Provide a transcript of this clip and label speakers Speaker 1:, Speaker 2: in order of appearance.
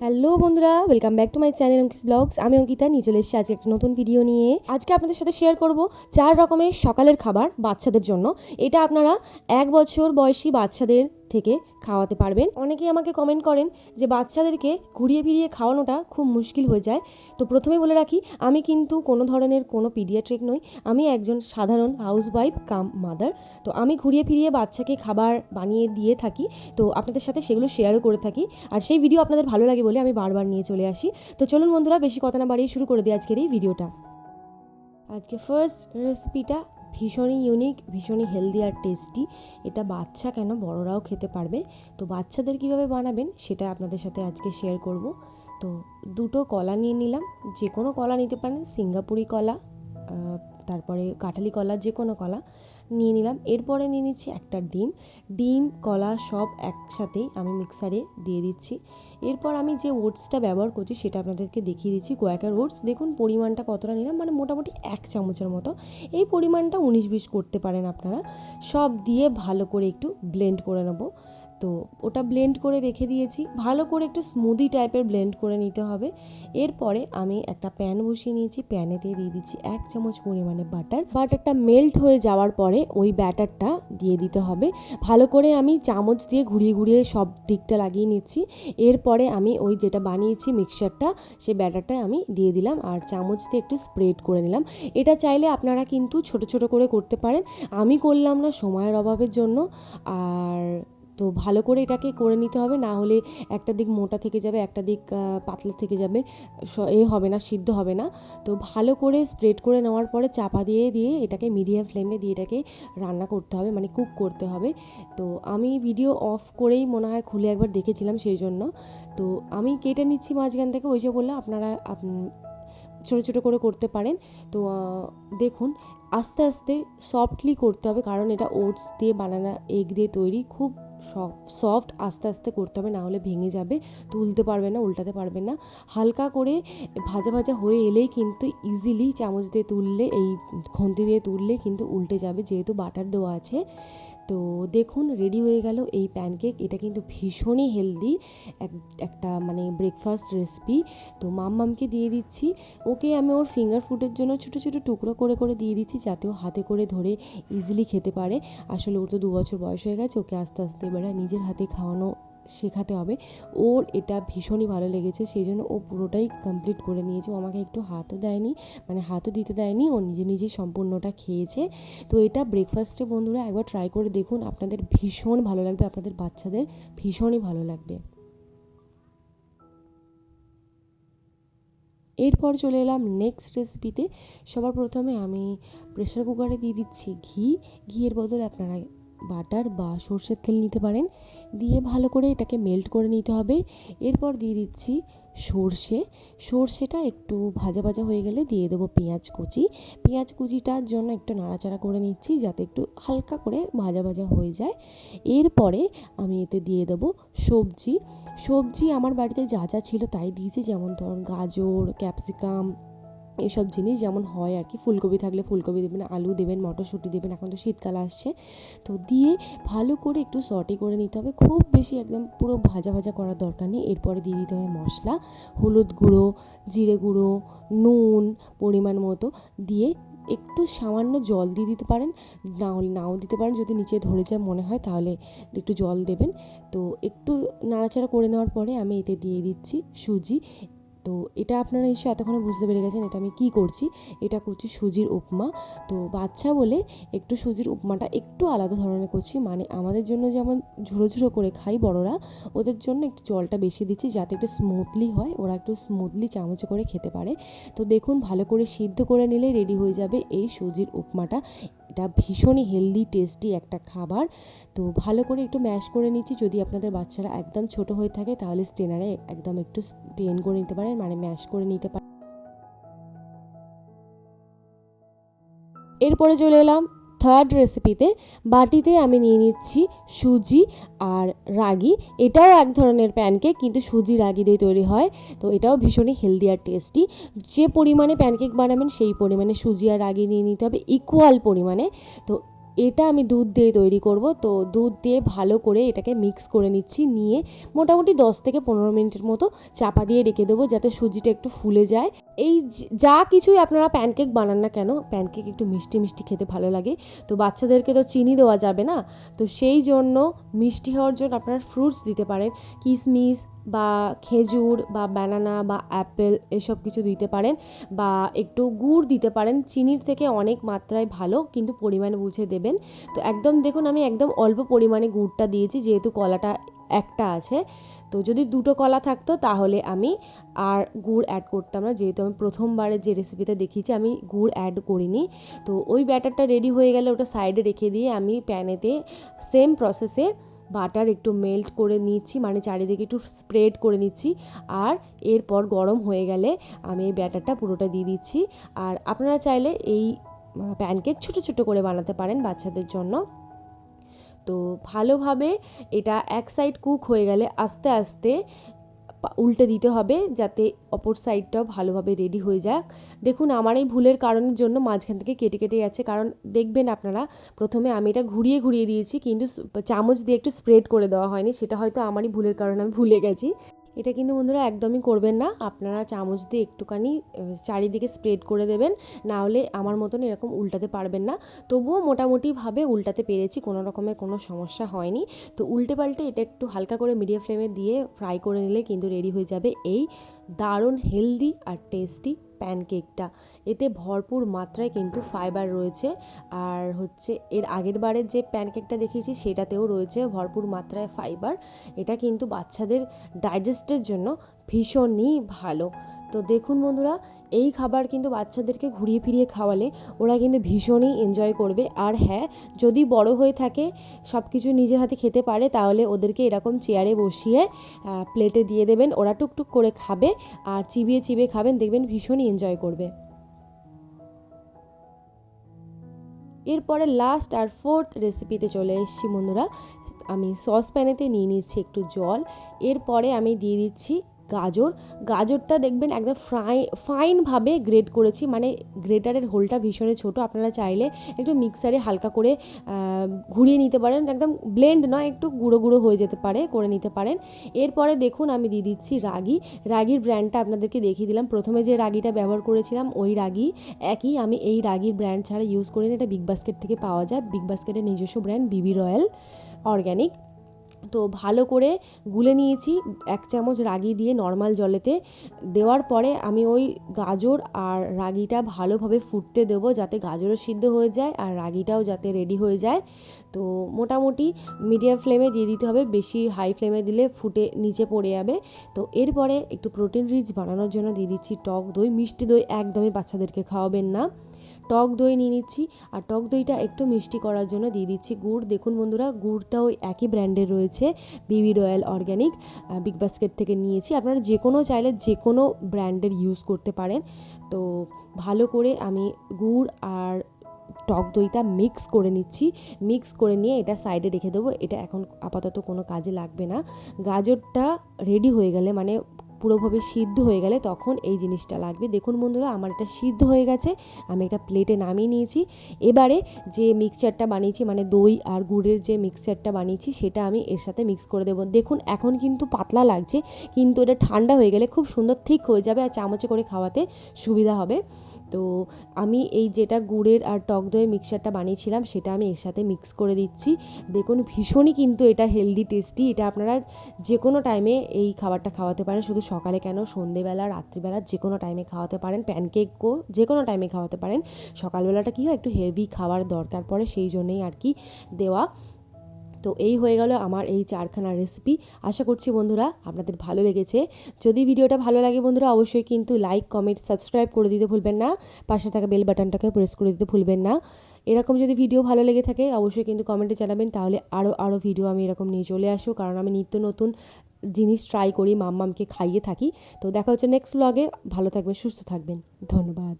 Speaker 1: Hello বন্ধুরা welcome back to my channel অঙ্কিস blogs আমি অঙ্কিতা, নিয়ে চলে এসেছি আজকে একটা নতুন ভিডিও নিয়ে। আজকে আপনাদের সাথে শেয়ার করব চার রকমের সকালের খাবার বাচ্চাদের জন্য। এটা আপনারা এক বছর বয়সী বাচ্চাদের থেকে খাওয়াতে পারবেন। অনেকেই আমাকে কমেন্ট করেন যে বাচ্চাদেরকে ঘুরিয়ে ফিরিয়ে খাওয়ানোটা খুব মুশকিল হয়ে যায়। তো প্রথমে বলে রাখি, আমি কিন্তু কোনো ধরনের কোনো পিডিয়াট্রিক নই। আমি একজন সাধারণ হাউসওয়াইফ কাম মাদার তো আমি ঘুরিয়ে ফিরিয়ে বাচ্চাকে খাবার বানিয়ে দিয়ে থাকি। তো আপনাদের সাথে সেগুলো শেয়ারও করে থাকি। আর সেই ভিডিও আপনাদের ভালো লাগে বলে আমি বারবার নিয়ে চলে আসি। তো চলুন বন্ধুরা, বেশি কথা না বাড়িয়ে শুরু করে দিই আজকের এই ভিডিওটা আজকে ফার্স্ট রেসিপিটা ভীষণই ইউনিক ভীষণই হেলদি আর টেস্টি এটা বাচ্চা কেন বড়রাও খেতে পারবে? তো বাচ্চাদের কীভাবে বানাবেন সেটা আপনাদের সাথে আজকে শেয়ার করব। তো দুটো কলা নিয়ে নিলাম। যে কোনো কলা নিতে পারেন, সিঙ্গাপুরি কলা তারপরে কাঁঠালি কলা যে কোনো কলা। নিয়ে নিলাম। এরপরে নিয়ে নিচ্ছি একটা ডিম। ডিম, কলা সব একসাথেই আমি মিক্সারে দিয়ে দিচ্ছি। এরপর আমি যে ওটসটা ব্যবহার করছি সেটা আপনাদেরকে দেখিয়ে দিচ্ছি কোয়াকার ওটস। দেখুন পরিমাণটা কতটা নিলাম মানে মোটামুটি এক চামচের মতো। এই পরিমাণটা উনিশ বিশ করতে পারেন আপনারা। সব দিয়ে ভালো করে একটু ব্লেন্ড করে নেব। তো ওটা ব্লেন্ড করে রেখে দিয়েছি। ভালো করে একটু স্মুদি টাইপের ব্লেন্ড করে নিতে হবে। এরপরে আমি একটা প্যান বসিয়ে নিয়েছি। প্যানেতে দিয়ে দিচ্ছি এক চামচ পরিমাণে বাটার বাটারটা মেল্ট হয়ে যাওয়ার পরে ওই ব্যাটারটা দিয়ে দিতে হবে। ভালো করে আমি চামচ দিয়ে ঘুরিয়ে ঘুরিয়ে সব দিকটা লাগিয়ে নিচ্ছি। এরপরে আমি ওই যেটা বানিয়েছি মিক্সারটা সেই ব্যাটারটা আমি দিয়ে দিলাম আর চামচ দিয়ে একটু স্প্রেড করে নিলাম। এটা চাইলে আপনারা কিন্তু ছোট ছোট করে করতে পারেন। আমি করলাম না সময়ের অভাবের জন্য। আর তো ভালো করে এটাকে করে নিতে হবে, না হলে একটা দিক মোটা থেকে যাবে, একটা দিক পাতলা থেকে যাবে এ হবে না, সিদ্ধ হবে না। তো ভালো করে স্প্রেড করে নেওয়ার পরে চাপা দিয়ে দিয়ে এটাকে মিডিয়াম ফ্লেমে দিয়ে এটাকে রান্না করতে হবে মানে কুক করতে হবে। তো আমি ভিডিও অফ করেই মনে হয় খুলে একবার দেখেছিলাম সেই জন্য। তো আমি কেটে নিচ্ছি মাঝখান থেকে, ওই যে বললাম আপনারা ছোটো ছোটো করে করতে পারেন। তো দেখুন, আস্তে আস্তে সফটলি করতে হবে, কারণ এটা ওটস দিয়ে বানানো এগ দিয়ে তৈরি, খুব সফট আস্তে আস্তে করতে হবে না হলে ভেঙে যাবে, তুলতে পারবে না, উল্টাতে পারবে না। হালকা করে ভাজা ভাজা হয়ে এলেই কিন্তু ইজিলি চামচ দিয়ে তুললে, এই খন্তি দিয়ে তুললে কিন্তু উল্টে যাবে, যেহেতু বাটার দেওয়া আছে। তো দেখুন রেডি হয়ে গেল এই প্যানকেক এটা কিন্তু ভীষণই হেলদি এক, একটা মানে ব্রেকফাস্ট রেসিপি তো মাম্মামকে দিয়ে দিচ্ছি। ওকে আমি ওর ফিঙ্গার ফুডের জন্য ছোটো ছোটো টুকরো করে করে দিয়ে দিচ্ছি, যাতে ও হাতে করে ধরে ইজিলি খেতে পারে। আসলে ওর তো দু বছর বয়স হয়ে গেছে, ওকে আস্তে আস্তে এবারে নিজের হাতে খাওয়ানো শেখাতে হবে। ওর এটা ভীষণই ভালো লেগেছে, সেই জন্য ও পুরোটাই কমপ্লিট করে নিয়েছে। ও আমাকে একটু হাতও দেয়নি মানে হাতও দিতে দেয়নি, ও নিজে নিজে সম্পূর্ণটা খেয়েছে। তো এটা ব্রেকফাস্টে বন্ধুরা একবার ট্রাই করে দেখুন, আপনাদের ভীষণ ভালো লাগবে, আপনাদের বাচ্চাদের ভীষণই ভালো লাগবে। এরপর চলে এলাম নেক্সট রেসিপিতে সবার প্রথমে আমি প্রেসার কুকারে দিয়ে দিচ্ছি ঘি। ঘিয়ের বদলে আপনারা বাটার বা সর্ষের তেল নিতে পারেন। দিয়ে ভালো করে এটাকে মেল্ট করে নিতে হবে। এরপর দিয়ে দিচ্ছি সর্ষে। সর্ষেটা একটু ভাজা ভাজা হয়ে গেলে দিয়ে দেবো পেঁয়াজ কুচি। পেঁয়াজ কুচিটার জন্য একটু নাড়াচাড়া করে নিচ্ছি যাতে একটু হালকা করে ভাজা ভাজা হয়ে যায়। এরপরে আমি এতে দিয়ে দেবো সবজি। সবজি আমার বাড়িতে যা যা ছিল তাই দিয়েছি। যেমন ধরুন গাজর, ক্যাপসিকাম এসব জিনিস যেমন হয় আর কি, ফুলকপি থাকলে ফুলকপি দেবেন, আলু দেবেন, মটরশুঁটি দেবেন, এখন তো শীতকাল আসছে। তো দিয়ে ভালো করে একটু সটে করে নিতে হবে, খুব বেশি একদম পুরো ভাজা ভাজা করার দরকার নেই। এরপরে দিয়ে দিতে হবে মশলা, হলুদ গুঁড়ো, জিরে গুঁড়ো, নুন পরিমাণ মতো দিয়ে একটু সামান্য জল দিয়ে দিতে পারেন। না হলে নাও দিতে পারেন, যদি নিচে ধরে যায় মনে হয় তাহলে একটু জল দেবেন। তো একটু নাড়াচাড়া করে নেওয়ার পরে আমি এতে দিয়ে দিচ্ছি সুজি তো এটা আপনারা নিশ্চয়ই এতক্ষণে বুঝতে পেরে গেছেন এটা আমি কী করছি। এটা করছি সুজির উপমা। তো বাচ্চা বলে একটু সুজির উপমাটা একটু আলাদা ধরনের করছি। মানে আমাদের জন্য যেমন ঝুড়ো ঝুড়ো করে খাই বড়রা, ওদের জন্য একটু জলটা বেশি দিচ্ছি যাতে একটু স্মুথলি হয়। ওরা একটু স্মুথলি চামচে করে খেতে পারে। তো দেখুন ভালো করে সিদ্ধ করে নিলে রেডি হয়ে যাবে এই সুজির উপমাটা। এটা ভীষণই হেলদি টেস্টি একটা খাবার। তো ভালো করে একটু ম্যাশ করে নিচ্ছি। যদি আপনাদের বাচ্চারা একদম ছোট হয়ে থাকে, তাহলে স্টেনারে একদম একটু স্টেন করে নিতে পারেন মানে ম্যাশ করে নিতে পারেন। এরপরে চলে এলাম থার্ড রেসিপিতে বাটিতে আমি নিয়ে নিচ্ছি সুজি আর রাগি। এটাও এক ধরনের প্যানকেক কিন্তু সুজি রাগি দিয়ে তৈরি হয়। তো এটাও ভীষণই হেলদি আর টেস্টি যে পরিমাণে প্যানকেক বানাবেন, সেই পরিমাণে সুজি আর রাগি নিয়ে নিতে হবে ইকুয়াল পরিমাণে। তো এটা আমি দুধ দিয়ে তৈরি করব। তো দুধ দিয়ে ভালো করে এটাকে মিক্স করে নিচ্ছি। নিয়ে মোটামুটি দশ থেকে পনেরো মিনিটের মতো চাপা দিয়ে রেখে দেবো যাতে সুজিটা একটু ফুলে যায়। এই যা কিছুই আপনারা প্যানকেক বানান না কেন প্যানকেক একটু মিষ্টি মিষ্টি খেতে ভালো লাগে। তো বাচ্চাদেরকে তো চিনি দেওয়া যাবে না। তো সেই জন্য মিষ্টি হওয়ার জন্য আপনারা ফ্রুটস দিতে পারেন। কিশমিশ বা খেজুর বা ব্যানানা বা অ্যাপেল এসব কিছু দিতে পারেন বা একটু গুড় দিতে পারেন। চিনির থেকে অনেক মাত্রায় ভালো, কিন্তু পরিমাণ বুঝে দেবেন। তো একদম দেখুন, আমি একদম অল্প পরিমাণে গুড়টা দিয়েছি, যেহেতু কলাটা একটা আছে। তো যদি দুটো কলা থাকতো, তাহলে আমি আর গুড় অ্যাড করতাম না। যেহেতু আমি প্রথমবারের যে রেসিপিতে দেখিয়েছি, আমি গুড় অ্যাড করিনি। তো ওই ব্যাটারটা রেডি হয়ে গেলে ওটা সাইডে রেখে দিয়ে আমি প্যানেতে সেম প্রসেসে বাটার একটু মেল্ট করে নিচ্ছি মানে চারিদিকে একটু স্প্রেড করে নিচ্ছি। আর এরপর গরম হয়ে গেলে আমি এই ব্যাটারটা পুরোটা দিয়ে দিচ্ছি। আর আপনারা চাইলে এই প্যানকেক ছোটো ছোটো করে বানাতে পারেন বাচ্চাদের জন্য। তো ভালোভাবে এটা এক সাইড কুক হয়ে গেলে আস্তে আস্তে উল্টে দিতে হবে যাতে অপর সাইডটাও ভালোভাবে রেডি হয়ে যাক। দেখুন, আমার এই ভুলের কারণের জন্য মাঝখান থেকে কেটে কেটে যাচ্ছে। কারণ দেখবেন আপনারা, প্রথমে আমি এটা ঘুরিয়ে ঘুরিয়ে দিয়েছি, কিন্তু চামচ দিয়ে একটু স্প্রেড করে দেওয়া হয়নি। সেটা হয়তো আমারই ভুলের কারণে আমি ভুলে গেছি। এটা কিন্তু বন্ধুরা একদমই করবেন না। আপনারা চামচ দিয়ে একটুখানি চারিদিকে স্প্রেড করে দেবেন। না হলে আমার মতন এরকম উল্টাতে পারবেন না। তবুও মোটামুটিভাবে উল্টাতে পেরেছি, কোনো রকমের কোনো সমস্যা হয়নি। তো উল্টে পাল্টে এটা একটু হালকা করে মিডিয়াম ফ্লেমে দিয়ে ফ্রাই করে নিলে কিন্তু রেডি হয়ে যাবে। এই দারুণ হেলদি আর টেস্টি প্যানকেকটা। এতে ভরপুর মাত্রায় কিন্তু ফাইবার রয়েছে। আর হচ্ছে এর আগের বারের যে প্যানকেকটা দেখিয়েছি, সেটাতেও রয়েছে ভরপুর মাত্রায় ফাইবার। এটা কিন্তু বাচ্চাদের ডাইজেস্টের জন্য ভীষণই ভালো। তো দেখুন বন্ধুরা, এই খাবার কিন্তু বাচ্চাদেরকে ঘুরিয়ে ফিরিয়ে খাওয়ালে ওরা কিন্তু ভীষণই এনজয় করবে। আর হ্যাঁ যদি বড় হয়ে থাকে সব কিছু নিজের হাতে খেতে পারে, তাহলে ওদেরকে এরকম চেয়ারে বসিয়ে প্লেটে দিয়ে দেবেন। ওরা টুকটুক করে খাবে আর চিবিয়ে চিবিয়ে খাবেন, দেখবেন ভীষণই এনজয় করবে। এরপরে লাস্ট আর ফোর্থ রেসিপিতে চলে এসেছি বন্ধুরা। আমি সস প্যানেতে নিয়ে নিচ্ছি একটু জল। এরপরে আমি দিয়ে দিচ্ছি গাজর। গাজরটা দেখবেন একদম ফ্রাই ফাইনভাবে গ্রেড করেছি। মানে গ্রেটারের হোলটা ভীষণই ছোট। আপনারা চাইলে একটু মিক্সারে হালকা করে ঘুরিয়ে নিতে পারেন। একদম ব্লেন্ড নয়, একটু গুঁড়ো গুঁড়ো হয়ে যেতে পারে, করে নিতে পারেন। এরপরে দেখুন, আমি দিয়ে দিচ্ছি রাগি। রাগির ব্র্যান্ডটা আপনাদেরকে দেখিয়ে দিলাম। প্রথমে যে রাগিটা ব্যবহার করেছিলাম, ওই রাগি। একই আমি এই রাগির ব্র্যান্ড ছাড়া ইউজ করি না এটা বিগ বাস্কেট থেকে পাওয়া যায়। বিগ বাস্কেটের নিজস্ব ব্র্যান্ড বিবি রয়্যাল অর্গ্যানিক তো ভালো করে গুলে নিয়েছি, এক চামচ রাগি দিয়ে নর্মাল জলেতে। দেওয়ার পরে আমি ওই গাজর আর রাগিটা ভালোভাবে ফুটতে দেবো যাতে গাজরও সিদ্ধ হয়ে যায় আর রাগিটাও যাতে রেডি হয়ে যায়। তো মোটামুটি মিডিয়াম ফ্লেমে দিয়ে দিতে হবে, বেশি হাই ফ্লেমে দিলে ফুটে নিচে পড়ে যাবে। তো এরপরে একটু প্রোটিন রিচ বানানোর জন্য দিয়ে দিচ্ছি টক দই। মিষ্টি দই একদমই বাচ্চাদেরকে খাওয়াবেন না। টক দই নিয়ে নিচ্ছি। আর টক দইটা একটু মিষ্টি করার জন্য দিয়ে দিচ্ছি গুড়। দেখুন বন্ধুরা, গুড়টাও একই ব্র্যান্ডের রয়েছে, বিবি রয়্যাল অর্গ্যানিক বিগ বাস্কেট থেকে নিয়েছি। আপনারা যে কোনো চাইলে যে কোনো ব্র্যান্ডের ইউজ করতে পারেন। তো ভালো করে আমি গুড় আর টক দইটা মিক্স করে নিচ্ছি। মিক্স করে নিয়ে এটা সাইডে রেখে দেবো। এটা এখন আপাতত কোনো কাজে লাগবে না। গাজরটা রেডি হয়ে গেলে মানে পুরোভাবে সিদ্ধ হয়ে গেলে তখন এই জিনিসটা লাগবে। দেখুন বন্ধুরা, আমার এটা সিদ্ধ হয়ে গেছে। আমি একটা প্লেটে নামিয়ে নিয়েছি। এবারে যে মিক্সচারটা বানিয়েছি মানে দই আর গুড়ের যে মিক্সচারটা বানিয়েছি, সেটা আমি এর সাথে মিক্স করে দেবো। দেখুন, এখন কিন্তু পাতলা লাগছে, কিন্তু এটা ঠান্ডা হয়ে গেলে খুব সুন্দর ঠিক হয়ে যাবে আর চামচে করে খাওয়াতে সুবিধা হবে। তো আমি এই যেটা গুড়ের আর টক দইয়ের মিক্সচারটা বানিয়েছিলাম, সেটা আমি এর সাথে মিক্স করে দিচ্ছি। দেখুন, ভীষণই কিন্তু এটা হেলদি টেস্টি এটা আপনারা যে কোনো টাইমে এই খাবারটা খাওয়াতে পারেন, শুধু সকালে কেন? সন্ধেবেলা, রাত্রিবেলা যে কোনো টাইমে খাওয়াতে পারেন। প্যানকেকও যে কোনো টাইমে খাওয়াতে পারেন। সকালবেলাটা কী হয়? একটু হেভি খাওয়ার দরকার পড়ে, সেই জন্যই আর কি দেওয়া। তো এই হয়ে গেল আমার এই চারখানা রেসিপি আশা করছি বন্ধুরা আপনাদের ভালো লেগেছে। যদি ভিডিওটা ভালো লাগে বন্ধুরা, অবশ্যই কিন্তু লাইক কমেন্ট সাবস্ক্রাইব করে দিতে ভুলবেন না। পাশে থাকা বেল বাটনটাকে প্রেস করে দিতে ভুলবেন না। এরকম যদি ভিডিও ভালো লেগে থাকে, অবশ্যই কিন্তু কমেন্টে জানাবেন। তাহলে আরও আরও ভিডিও আমি এরকম নিয়ে চলে আসব। কারণ আমি নিত্য নতুন জিনিস ট্রাই করি, মাম্মামকে খাইয়ে থাকি। তো দেখা হচ্ছে নেক্সট ব্লগে ভালো থাকবেন, সুস্থ থাকবেন। ধন্যবাদ।